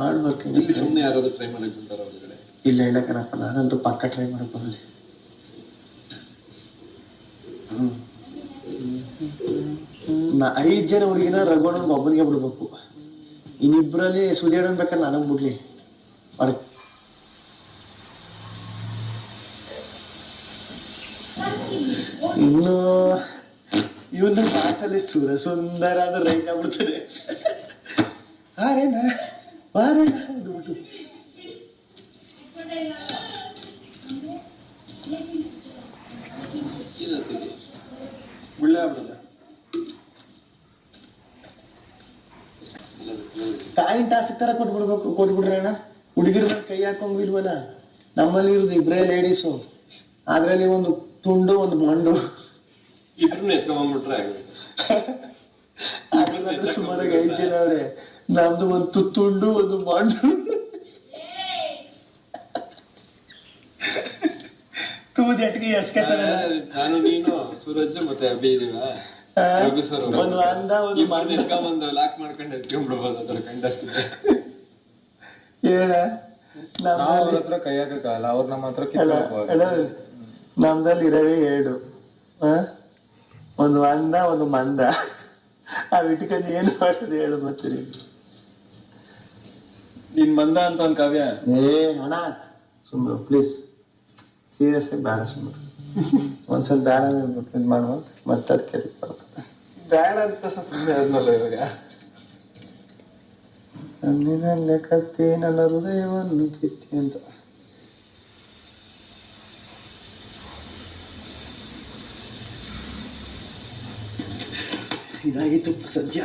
ಆಡ್ಬೇಕು ಇಲ್ಲಿ ಸುಮ್ಮನೆ ಯಾರಾದರೂ ಟ್ರೈ ಮಾಡಕ್ಕೆ ಬಂದಾರ ಒಳಗಡೆ? ಇಲ್ಲ ಇಲ್ಲ ಕಣಪ್ಪ ನಾನಂತೂ ಪಕ್ಕ ಟ್ರೈ ಮಾಡಕ್ಕೆ ಬಂದೆ. ನಾ ಐದು ಜನ ಹುಡುಗಿನ ರಘುವಣ್ಣನ್ಗೆ ಒಬ್ಬನಿಗೆ ಬಿಡ್ಬೇಕು. ಇನ್ನಿಬ್ರಲ್ಲಿ ಸುದೇಡನ್ ಬೇಕಾದ್ರೆ ನನಗೆ ಬಿಡ್ಲಿ. ಮಾಡ್ ಇನ್ನು ಇವನ್ನ ಮಾತಲ್ಲಿ ಸುರ ಸುಂದರ ಅಂದ್ರೆ ರೈತ ಬಿಡ್ತಾರೆ ಆರೇನ ಒಳ್ಳೆ ಆಗ್ಬಿಡಲ್ಲ ಕಾಯಿನ್ ಟಾಸ್ಕ್ ತರ ಕೊಟ್ಬಿಡ್ಬೇಕು ಕೊಟ್ಬಿಡ್ರಿ ಅಣ್ಣ. ಹುಡುಗಿರ ಕೈ ಹಾಕೊಂಗಿಲ್ವಲ್ಲ ನಮ್ಮಲ್ಲಿ ಇರೋದು ಇಬ್ರೇ ಲೇಡೀಸು ಅದ್ರಲ್ಲಿ ಒಂದು ತುಂಡು ಒಂದು ಮಂಡು. ಇಬ್ರು ಎತ್ಕೊಂಡ್ಬಿಟ್ರೆ ಸುಮಾರಾಗಿ ಐದು ಜನ ಅವ್ರೆ. ನಮ್ದು ಒಂದು ತು- ತುಂಡು ಒಂದು ಮಂಡು. ತೂದಿ ಅಟ್ಗೆ ಎಸ್ಕತ್ತಾರಲ್ಲ ನಾನು ನೀನು ಸೂರಜ್ ಮತ್ತೆ ಅಭಿ ಇದೀವ. ಒಂದು ಅಂದ ಒಂದು ಮಂಡ. ಲಾಕ್ ಮಾಡ್ಕೊಂಡು ಎತ್ಕೊಂಡ್ಬಿಡ್ಬೋದು ಅದ್ರ ಕಂಡಸ್ತಿದ್ದೆ ಹೇಳ ನಾವು ಅವ್ರ ಹತ್ರ ಕೈ ಹಾಕಕ್ಕಾಗಲ್ಲ ಅವ್ರು ನಮ್ಮ ಹತ್ರ ನಮ್ದಲ್ಲಿ ಇರೋವೇ ಎರಡು. ಆ? ಒಂದು ಅಂದ ಒಂದು ಮಂದ. ಆ ಇಟ್ಕೊಂಡು ಏನು ಮಾಡೋದು ಹೇಳು ಮತ್ತೆ ನೀನು. ಮಂದ ಅಂತ ಒಂದ್ ಕಾವ್ಯ. ಏ ಅಣ್ಣ ಸುಮ್ಮನೆ ಪ್ಲೀಸ್ ಸೀರಿಯಸ್ ಆಗಿ ಬೇಡ ಸುಮ್ಮನೆ ಒಂದ್ಸಲ ಬೇಡ ಅಂದ್ಬಿಟ್ಟು ಇದು ಮಾಡುವ ಮತ್ತೆ ಅದಕ್ಕೆ ಅದಕ್ಕೆ ಬರ್ತದೆ ಬೇಡ ಅಂತ ಸುಮ್ಮನೆ ಇವಾಗ. ನನ್ನಿನಲ್ಲೇ ಕತ್ತಿ ನನ್ನ ಹೃದಯವನ್ನು ಕಿತ್ತಿ ಅಂತ. ಇದಾಗಿತ್ತು ಸದ್ಯ.